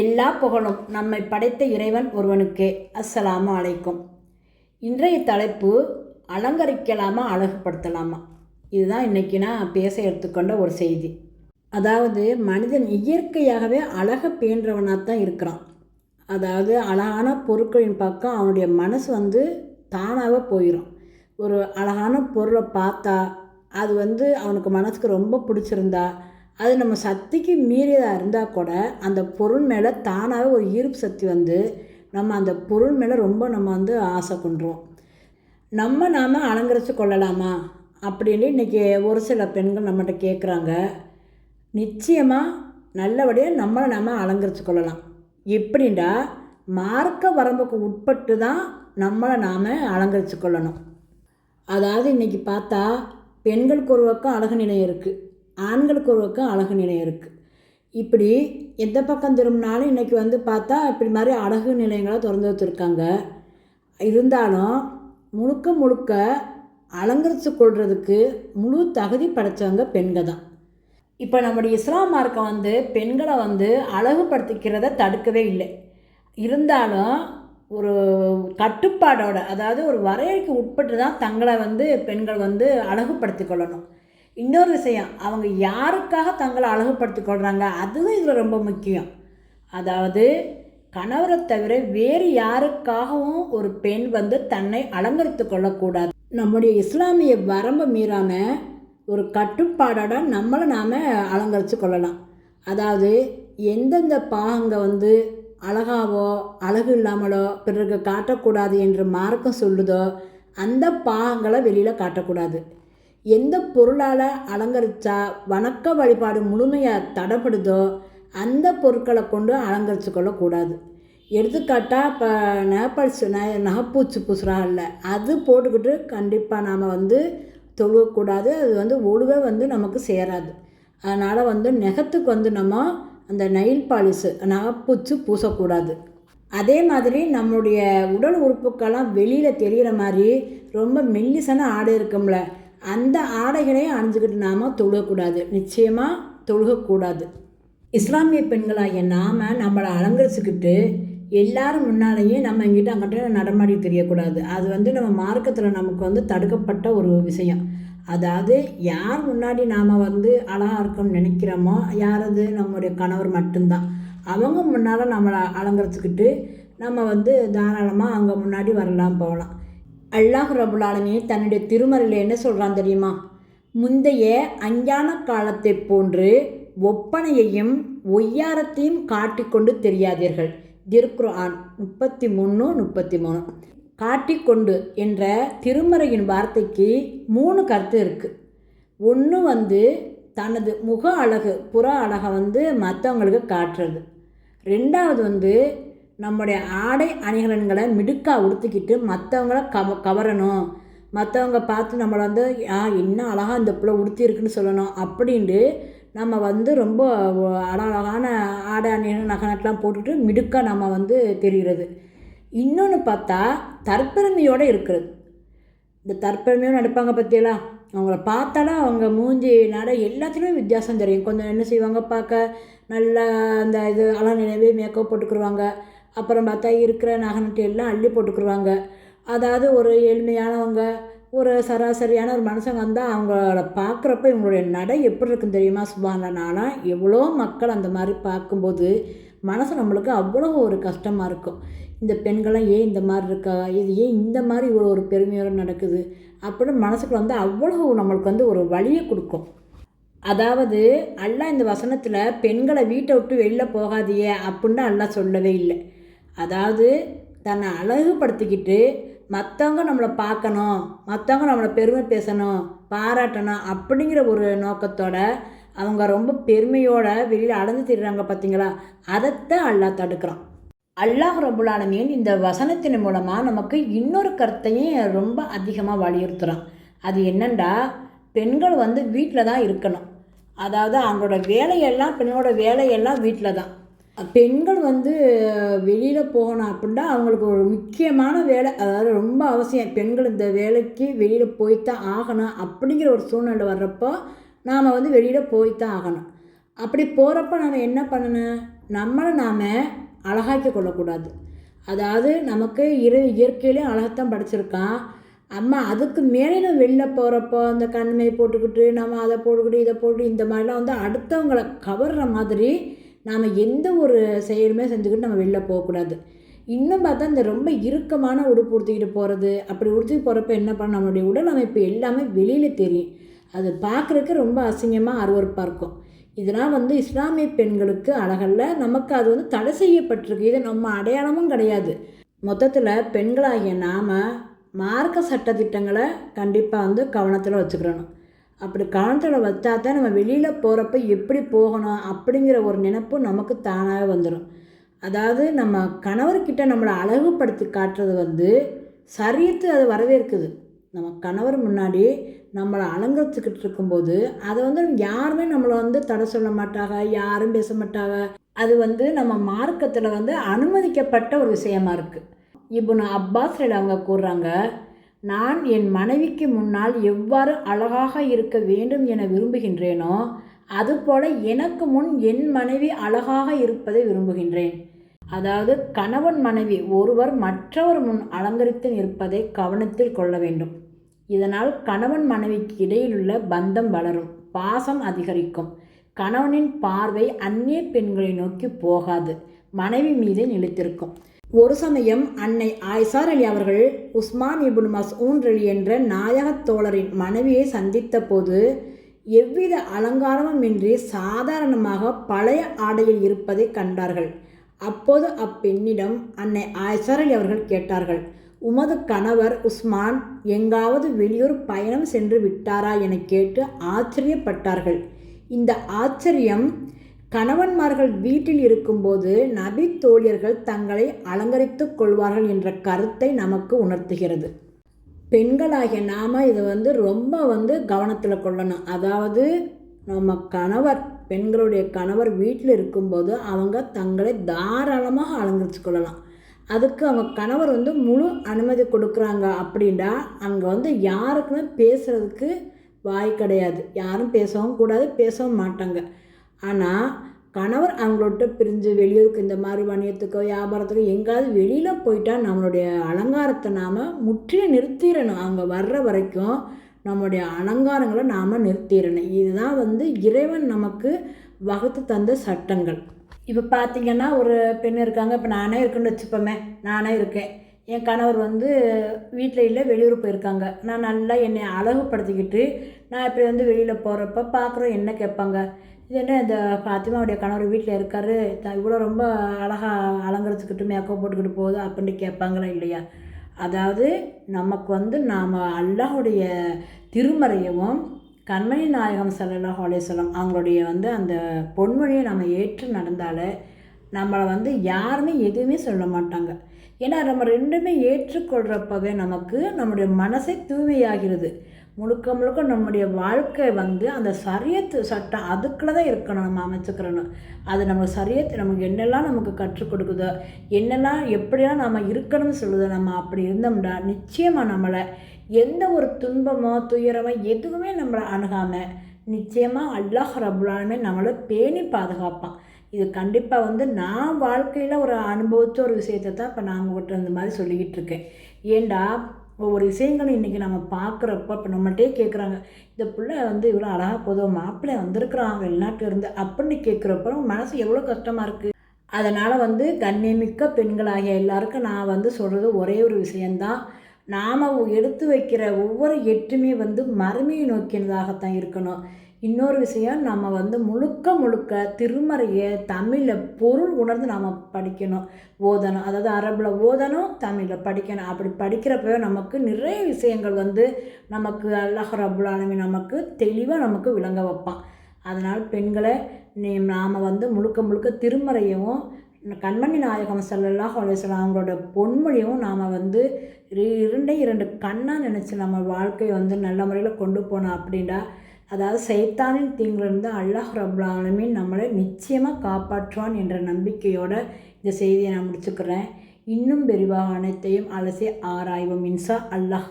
எல்லா புகழும் நம்மை படைத்த இறைவன் ஒருவனுக்கே. அஸ்ஸலாமு அலைக்கும். இன்றைய தலைப்பு அலங்கரிக்கலாமா அழகுபடுத்தலாமா? இதுதான் இன்றைக்கி நான் பேச எடுத்துக்கொண்ட ஒரு செய்தி. அதாவது மனிதன் இயற்கையாகவே அழகை பேன்றவனாக தான் இருக்கிறான். அதாவது அழகான பொருட்களின் பக்கம் அவனுடைய மனசு வந்து தானாகவே போயிடும் ஒரு அழகான பொருளை பார்த்தா அது வந்து அவனுக்கு மனசுக்கு ரொம்ப பிடிச்சிருந்தா அது நம்ம சக்திக்கு மீறியதாக இருந்தால் கூட அந்த பொருள் மேலே தானாகவே ஒரு ஈர்ப்பு சக்தி வந்து நம்ம அந்த பொருள் மேலே ரொம்ப நம்ம வந்து ஆசை கொண்டுறோம் நம்ம நாம் அலங்கரித்து கொள்ளலாமா? அப்படின்னு இன்றைக்கி ஒரு சில பெண்கள் நம்மகிட்ட கேட்குறாங்க நிச்சயமாக நல்லபடியாக நம்மளை நாம் அலங்கரித்து கொள்ளலாம். எப்படின்னா மார்க்க வரம்புக்கு உட்பட்டு தான் நம்மளை நாம் அலங்கரித்து கொள்ளணும். அதாவது இன்றைக்கி பார்த்தா பெண்களுக்கு ஒரு பக்கம் அழகு நிலையம் இருக்குது ஆண்களுக்கு ஒரு பக்கம் அழகு நிலையம் இருக்குது இப்படி எந்த பக்கம் திரும்பினாலும் இன்றைக்கி வந்து பார்த்தா இப்படி மாதிரி அழகு நிலையங்களை திறந்து வச்சுருக்காங்க. இருந்தாலும் முழுக்க முழுக்க அலங்கரித்து கொள்றதுக்கு முழு தகுதி படைத்தவங்க பெண்கள் தான். இப்போ நம்முடைய இஸ்லாம் மார்க்கம் வந்து பெண்களை வந்து அழகுபடுத்திக்கிறத தடுக்கவே இல்லை. இருந்தாலும் ஒரு கட்டுப்பாடோட அதாவது ஒரு வரையறைக்கு உட்பட்டு தான் தங்களை வந்து பெண்கள் வந்து அழகுபடுத்தி கொள்ளணும். இன்னொரு விஷயம் அவங்க யாருக்காக தங்களை அழகுபடுத்தி கொள்கிறாங்க அதுவும் இதில் ரொம்ப முக்கியம். அதாவது கணவரை தவிர வேறு யாருக்காகவும் ஒரு பெண் வந்து தன்னை அலங்கரித்து கொள்ளக்கூடாது. நம்முடைய இஸ்லாமிய வரம்பு மீறாமல் ஒரு கட்டுப்பாடோட நம்மளை நாம் அலங்கரித்து கொள்ளலாம். அதாவது எந்தெந்த பாகங்க வந்து அழகாவோ அழகு இல்லாமலோ பிறருக்கு காட்டக்கூடாது என்று மார்க்கம் சொல்லுதோ அந்த பாகங்களை வெளியில் காட்டக்கூடாது. எந்த பொருளால் அலங்கரித்தா வணக்க வழிபாடு முழுமையாக தடைப்படுதோ அந்த பொருட்களை கொண்டு அலங்கரித்து கொள்ளக்கூடாது எடுத்துக்காட்டால் இப்போ நேபாள்ஸ் ந நகைப்பூச்சி பூசுகிறாங்கல்ல அது போட்டுக்கிட்டு கண்டிப்பாக நாம் வந்து தொழுவக்கூடாது அது வந்து ஒழுவே வந்து நமக்கு சேராது. அதனால் வந்து நெகத்துக்கு வந்து நம்ம அந்த நெயில் பாலிசு நகைப்பூச்சி பூசக்கூடாது அதே மாதிரி நம்மளுடைய உடல் உறுப்புக்கெல்லாம் வெளியில் தெரிகிற மாதிரி ரொம்ப மெல்லிசன ஆடை இருக்கும்ல அந்த ஆடைகளையும் அணிஞ்சுக்கிட்டு நாம் தொழுகக்கூடாது. நிச்சயமாக தொழுகக்கூடாது. இஸ்லாமிய பெண்களாகிய நாம் நம்மளை அலங்கரிச்சுக்கிட்டு எல்லாரும் முன்னாலேயும் நம்ம இங்கிட்ட அங்கிட்ட நடமாடி தெரியக்கூடாது. அது வந்து நம்ம மார்க்கத்தில் நமக்கு வந்து தடுக்கப்பட்ட ஒரு விஷயம். அதாவது யார் முன்னாடி நாம் வந்து அழகாக இருக்கணும்னு நினைக்கிறோமோ யாரது நம்முடைய கணவர் மட்டும்தான். அவங்க முன்னால் நம்மளை அலங்கரிச்சுக்கிட்டு நம்ம வந்து தாராளமாக அங்கே முன்னாடி வரலாம் போகலாம். அல்லாஹ் ரபுல்லாலமி தன்னுடைய திருமறையில் என்ன சொல்கிறான் தெரியுமா? முந்தைய அஞ்ஞான காலத்தை போன்று ஒப்பனையையும் ஒய்யாரத்தையும் காட்டிக்கொண்டு தெரியாதீர்கள். திருக்குர்ஆன் முப்பத்தி மூணு முப்பத்தி மூணு காட்டிக்கொண்டு என்ற திருமறையின் வார்த்தைக்கு மூணு கருத்து இருக்குது ஒன்று வந்து தனது முக அழகு புற அழகை வந்து மற்றவங்களுக்கு காட்டுறது. ரெண்டாவது வந்து நம்முடைய ஆடை அணிகலன்களை மிடுக்காக உடுத்திக்கிட்டு மற்றவங்கள கவ கவரணும். மற்றவங்க பார்த்து நம்மளை வந்து ஆ என்ன அழகாக இந்த பிள்ளை உடுத்திருக்குன்னு சொல்லணும். அப்படின்ட்டு நம்ம வந்து ரொம்ப அழகழகான ஆடை அணிகள் நகனட்டெலாம் போட்டுட்டு மிடுக்காக நம்ம வந்து தெரிகிறது. இன்னொன்று பார்த்தா தற்பெருமையோடு இருக்கிறது. இந்த தற்பெருமையோடு நடப்பாங்க பற்றியெல்லாம் அவங்கள பார்த்தாலும் அவங்க மூஞ்சி நட எல்லாத்துலேயுமே வித்தியாசம் தெரியும். கொஞ்சம் என்ன செய்வாங்க பார்க்க நல்லா அந்த இது அழகு நினைவே மேக்கப் போட்டுக்குருவாங்க. அப்புறம் பார்த்தா இருக்கிற நகனத்தை எல்லாம் அள்ளி போட்டுக்குருவாங்க. அதாவது ஒரு எளிமையானவங்க ஒரு சராசரியான ஒரு மனுஷங்க வந்தால் அவங்கள பார்க்குறப்ப இவங்களுடைய நடை எப்படி இருக்குன்னு தெரியுமா சுபானனால எவ்வளோ மக்கள் அந்த மாதிரி பார்க்கும்போது மனசு நம்மளுக்கு அவ்வளோ ஒரு கஷ்டமாக இருக்கும். இந்த பெண்கள்லாம் ஏன் இந்த மாதிரி இருக்கா? இது ஏன் இந்த மாதிரி இவ்வளோ ஒரு பெருமையோடு நடக்குது? அப்படின்னு மனசுக்கு வந்து அவ்வளோ நம்மளுக்கு வந்து ஒரு வழியை கொடுக்கும். அதாவது அல்லா இந்த வசனத்தில் பெண்களை வீட்டை விட்டு வெளில போகாதியே அப்படின்னு அல்லா சொல்லவே இல்லை. அதாவது தன்னை அழகுபடுத்திக்கிட்டு மற்றவங்க நம்மளை பார்க்கணும் மற்றவங்க நம்மளை பெருமை பேசணும் பாராட்டணும் அப்படிங்கிற ஒரு நோக்கத்தோட அவங்க ரொம்ப பெருமையோட வெளியில் அடைஞ்சு திடுறாங்க பார்த்தீங்களா அதைத்தான் அல்லா தடுக்கிறான். அல்லாஹ் ரபுல்லாலமீன் இந்த வசனத்தின் மூலமாக நமக்கு இன்னொரு கருத்தையும் ரொம்ப அதிகமாக வலியுறுத்துகிறான் அது என்னென்னா பெண்கள் வந்து வீட்டில் தான் இருக்கணும். அதாவது அவங்களோட வேலையெல்லாம் பெண்ணோட வேலையெல்லாம் வீட்டில் தான். பெண்கள் வந்து வெளியில் போகணும் அப்படின்னா அவங்களுக்கு ஒரு முக்கியமான வேலை அதாவது ரொம்ப அவசியம் பெண்கள் இந்த வேலைக்கு வெளியில் போய்த்தான் ஆகணும் அப்படிங்கிற ஒரு சூழ்நிலை வர்றப்போ நாம் வந்து வெளியில் போய்த்தான் ஆகணும். அப்படி போகிறப்ப நம்ம என்ன பண்ணணும்? நம்மளை நாம் அழகாக்கி கொள்ளக்கூடாது. அதாவது நமக்கு இரு இயற்கையிலேயும் அழகத்தான் படைச்சிருக்கான். அம்மா அதுக்கு மேலே நம்ம வெளில போகிறப்போ அந்த கண்மை போட்டுக்கிட்டு நம்ம அதை போட்டுக்கிட்டு இதை போட்டு இந்த மாதிரிலாம் வந்து அடுத்தவங்களை கவர்ற மாதிரி நாம் எந்த ஒரு செயலுமே செஞ்சுக்கிட்டு நம்ம வெளில போகக்கூடாது. இன்னும் பார்த்தா இந்த ரொம்ப இறுக்கமான உடுப்பு உடுத்திக்கிட்டு போகிறது அப்படி உடுத்திட்டு போகிறப்ப என்ன பண்ண நம்மளுடைய உடல் அமைப்பு எல்லாமே வெளியில் தெரியும். அது பார்க்குறக்கு ரொம்ப அசிங்கமாக அருவறுப்பாக இருக்கும். இதெல்லாம் வந்து இஸ்லாமிய பெண்களுக்கு அழகல்ல நமக்கு அது வந்து தடை செய்யப்பட்டிருக்கு. இது நம்ம அடையாளமும் கிடையாது. மொத்தத்தில் பெண்களாகிய நாம் மார்க்க சட்டத்திட்டங்களை கண்டிப்பாக வந்து கவனத்தில் வச்சுக்கிறணும் அப்படி காலத்தில் வச்சா தான் நம்ம வெளியில் போகிறப்ப எப்படி போகணும் அப்படிங்கிற ஒரு நினப்பும் நமக்கு தானாகவே வந்துடும் அதாவது நம்ம கணவர்கிட்ட நம்மளை அழகுபடுத்தி காட்டுறது வந்து சரியத்து அது வரவேற்குது. நம்ம கணவர் முன்னாடி நம்மளை அலங்கரிச்சுக்கிட்டு இருக்கும்போது அதை வந்து யாருமே நம்மளை வந்து தடை சொல்ல மாட்டாங்க யாரும் பேச மாட்டாங்க. அது வந்து நம்ம மார்க்கத்தில் வந்து அனுமதிக்கப்பட்ட ஒரு விஷயமா இருக்குது இப்போ நான் அப்பாஸ் அவங்க கூறுறாங்க நான் என் மனைவிக்கு முன்னால் எவ்வாறு அழகாக இருக்க வேண்டும் என விரும்புகின்றேனோ அதுபோல எனக்கு முன் என் மனைவி அழகாக இருப்பதை விரும்புகின்றேன். அதாவது கணவன் மனைவி ஒருவர் மற்றவர் முன் அலங்கரித்து நிற்பதை கவனத்தில் கொள்ள வேண்டும். இதனால் கணவன் மனைவிக்கு இடையிலுள்ள பந்தம் வளரும் பாசம் அதிகரிக்கும். கணவனின் பார்வை அந்நிய பெண்களை நோக்கி போகாது மனைவி மீதே நிலைத்திருக்கும். ஒரு சமயம் அன்னை ஆய்சார் அலி அவர்கள் உஸ்மான் இபுன் மஸ்ஊன் அலி என்ற நாயகத் தோழரின் மனைவியை சந்தித்த போது எவ்வித அலங்காரமுமின்றி சாதாரணமாக பழைய ஆடையில் இருப்பதை கண்டார்கள். அப்போது அப்பெண்ணிடம் அன்னை ஆய்சார் அலி அவர்கள் கேட்டார்கள் உமது கணவர் உஸ்மான் எங்காவது வெளியூர் பயணம் சென்று விட்டாரா? என கேட்டு ஆச்சரியப்பட்டார்கள். இந்த ஆச்சரியம் கணவன்மார்கள் வீட்டில் இருக்கும்போது நபி தோழியர்கள் தங்களை அலங்கரித்துக் கொள்வார்கள் என்ற கருத்தை நமக்கு உணர்த்துகிறது. பெண்களாகிய நாம் இதை வந்து ரொம்ப வந்து கவனத்தில் கொள்ளணும். அதாவது நம்ம கணவர் பெண்களுடைய கணவர் வீட்டில் இருக்கும்போது அவங்க தங்களை தாராளமாக அலங்கரித்து கொள்ளலாம். அதுக்கு அவங்க கணவர் வந்து முழு அனுமதி கொடுக்குறாங்க அப்படின்னா அங்கே வந்து யாருக்குமே பேசுகிறதுக்கு வாய் கிடையாது. யாரும் பேசவும் கூடாது பேசவும் மாட்டாங்க. ஆனால் கணவர் அவங்களோட்ட பிரிஞ்சு வெளியூருக்கு இந்த மாதிரி வணிகத்துக்கோ வியாபாரத்துக்கோ எங்கேயாவது வெளியில் போயிட்டால் நம்மளுடைய அலங்காரத்தை நாம் முற்றிலும் நிறுத்திடணும். அங்கே வர்ற வரைக்கும் நம்முடைய அலங்காரங்களை நாம் நிறுத்திடணும். இதுதான் வந்து இறைவன் நமக்கு வகுத்து தந்த சட்டங்கள். இப்போ பார்த்தீங்கன்னா ஒரு பெண் இருக்காங்க. இப்போ நானே இருக்குன்னு வச்சுப்போமே நானே இருக்கேன். என் கணவர் வந்து வீட்டில் இல்லை வெளியூர் போயிருக்காங்க. நான் நல்லா என்னை அழகுப்படுத்திக்கிட்டு நான் இப்படி வந்து வெளியில் போகிறப்ப பார்க்குறோம் என்ன கேட்பாங்க? இது என்ன இந்த ஃபாத்திமாவுடைய கணவர் வீட்டில் இருக்காரு த இவ்வளோ ரொம்ப அழகாக அலங்கரிச்சுக்கிட்டு மேக்கப் போட்டுக்கிட்டு போகுது அப்படின்னு கேட்பாங்களா இல்லையா? அதாவது நமக்கு வந்து நாம் அல்லாஹுடைய திருமறையவும் கண்மணி நாயகம் சல்லல்லாஹு அலையம் அவங்களுடைய வந்து அந்த பொன்மொழியை நம்ம ஏற்று நடந்தாலே நம்மளை வந்து யாருமே எதுவுமே சொல்ல மாட்டாங்க. ஏன்னா நம்ம ரெண்டுமே ஏற்றுக்கொள்கிறப்பவே நமக்கு நம்முடைய மனசை தூய்மையாகிறது. முழுக்க முழுக்க நம்முடைய வாழ்க்கை வந்து அந்த சரியத்து சட்டம் அதுக்குள்ளே தான் இருக்கணும் நம்ம அமைச்சுக்கிறணும் அது நம்ம சரியத்து நமக்கு என்னெல்லாம் நமக்கு கற்றுக் கொடுக்குதோ என்னெல்லாம் எப்படியெல்லாம் நம்ம இருக்கணும்னு சொல்லுதோ நம்ம அப்படி இருந்தோம்னா நிச்சயமாக நம்மளை எந்த ஒரு துன்பமோ துயரமோ எதுவுமே நம்மளை அணுகாமல் நிச்சயமாக அல்லாஹ் ரபுல்லாலுமே நம்மளை பேணி பாதுகாப்பான். இது கண்டிப்பாக வந்து நான் வாழ்க்கையில் ஒரு அனுபவித்த ஒரு விஷயத்தை தான் இப்போ நான் உங்கள்கிட்ட இந்த மாதிரி சொல்லிக்கிட்டு இருக்கேன். ஏண்டா ஒவ்வொரு விஷயங்களும் இன்றைக்கி நம்ம பார்க்குறப்ப இப்போ நம்மகிட்டே கேட்குறாங்க இந்த பிள்ளை வந்து இவ்வளோ அழகாக போதும் மாப்பிள்ளை வந்திருக்கிறான் வெளிநாட்டிலிருந்து அப்படின்னு கேட்குறப்ப மனசு எவ்வளோ கஷ்டமாக இருக்குது அதனால் வந்து கண்ணியமிக்க பெண்களாகிய எல்லாருக்கும் நான் வந்து சொல்கிறது ஒரே ஒரு விஷயந்தான் நாம் எடுத்து வைக்கிற ஒவ்வொரு எட்டுமே வந்து மறுமையை நோக்கினதாகத்தான் இருக்கணும். இன்னொரு விஷயம் நம்ம வந்து முழுக்க முழுக்க திருமறையை தமிழில் பொருள் உணர்ந்து நாம் படிக்கணும். ஓதணும். அதாவது அரபில் ஓதணும் தமிழில் படிக்கணும். அப்படி படிக்கிறப்ப நமக்கு நிறைய விஷயங்கள் வந்து நமக்கு அல்லாஹ் ரபுல் ஆலமி நமக்கு தெளிவாக நமக்கு விளங்க வைப்பான். அதனால் பெண்களை நீ நாம் வந்து முழுக்க முழுக்க திருமறையவும் கண்மணி நாயகம் சல்லல்லாஹ் அலையம் அவங்களோட பொன்மொழியும் நாம் வந்து இரண்டே இரண்டு கண்ணாக நினச்சி நம்ம வாழ்க்கையை வந்து நல்ல முறையில் கொண்டு போனோம் அப்படின்னா அதாவது சைத்தானின் தீங்கிலிருந்து அல்லாஹ் ரபுல்லாலுமே நம்மளை நிச்சயமாக காப்பாற்றுவான் என்ற நம்பிக்கையோட இந்த செய்தியை நான் முடிச்சுக்கிறேன். இன்னும் விரிவாக அனைத்தையும் அலசி ஆராய்வோம் இன்சா அல்லாஹ்.